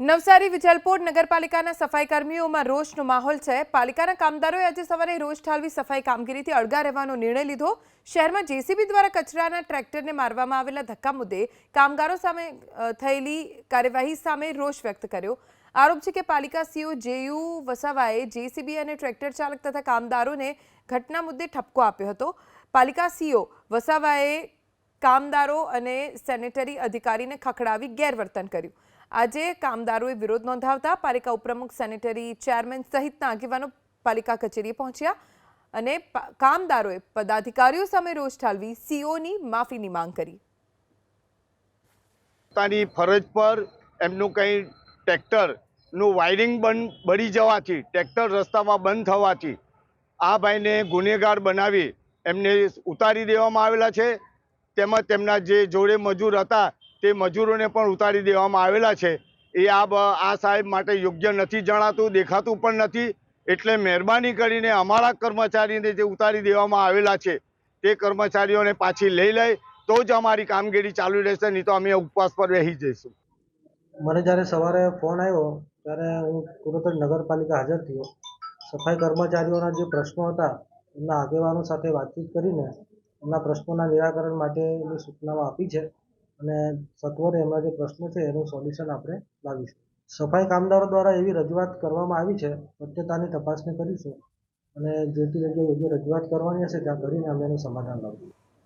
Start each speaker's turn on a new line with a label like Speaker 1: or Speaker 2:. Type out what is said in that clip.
Speaker 1: નવસારી, વિજલપોર નગરપાલિકાના સફાઈ કર્મીઓમાં રોષનો માહોલ છે. પાલિકાના કામદારોએ આજે સવારે રોષ ઠાલવી સફાઈ કામગીરીથી અળગા રહેવાનો નિર્ણય લીધો. શહેરમાં જેસીબી દ્વારા કચરાના ટ્રેક્ટરને મારવામાં આવેલા ધક્કા મુદ્દે કામગારો સામે થયેલી કાર્યવાહી સામે રોષ વ્યક્ત કર્યો. આરોપ છે કે પાલિકા સીઓ જેયુ વસાવાએ જેસીબી અને ટ્રેક્ટર ચાલક તથા કામદારોને ઘટના મુદ્દે ઠપકો આપ્યો હતો. પાલિકા સીઓ વસાવાએ કામદારો અને સેનેટરી અધિકારીને ખખડાવી ગેરવર્તન કર્યું. આજે કામદારોએ વિરોધ નોંધાવતા પાલિકા ઉપપ્રમુખ, સેનેટરી ચેરમેન સહિતના આગેવાનો પાલિકા કચેરીએ પહોંચ્યા અને કામદારોએ પદાધિકારીઓ સામે રોષ ઠાલવી સીઓની માફીની માંગ કરી.
Speaker 2: પોતાની ફરજ પર એમનું કંઈ ટ્રેક્ટરનું વાયરિંગ બંધ બળી જવાથી, ટ્રેક્ટર રસ્તામાં બંધ થવાથી આ ભાઈને ગુનેગાર બનાવી એમને ઉતારી દેવામાં આવેલા છે. તેમજ તેમના જે જોડે મજૂર હતા તે મજૂરોને પણ ઉતારી દેવામાં આવેલા છે. એ આ આ સાહેબ માટે યોગ્ય નથી જણાતું, દેખાતું પણ નથી. એટલે મહેરબાની કરીને અમારા કર્મચારીને જે ઉતારી દેવામાં આવેલા છે, તે કર્મચારીઓને પાછી લઈ લે તો જ અમારી કામગીરી ચાલુ રહેશે, નહીં તો અમે ઉપવાસ પર બેસી જઈશું.
Speaker 3: મને જ્યારે સવારે ફોન આવ્યો, ત્યારે હું તુરંત નગરપાલિકા હાજર થયો. સફાઈ કર્મચારીઓના જે પ્રશ્નો હતા, એમના આગેવાનો સાથે વાતચીત કરીને એમના પ્રશ્નોના નિરાકરણ માટેની સૂચનાઓ આપી છે. અને સત્વરે એમના જે પ્રશ્નો છે, એનું સોલ્યુશન આપણે લાવીશું. સફાઈ કામદારો દ્વારા એવી રજૂઆત કરવામાં આવી છે સત્યતાની તપાસણી કરીશું અને જે તે જગ્યાએ યોગ્ય રજૂઆત કરવાની હશે, ત્યાં કરીને અમે એનું સમાધાન લાવીશું.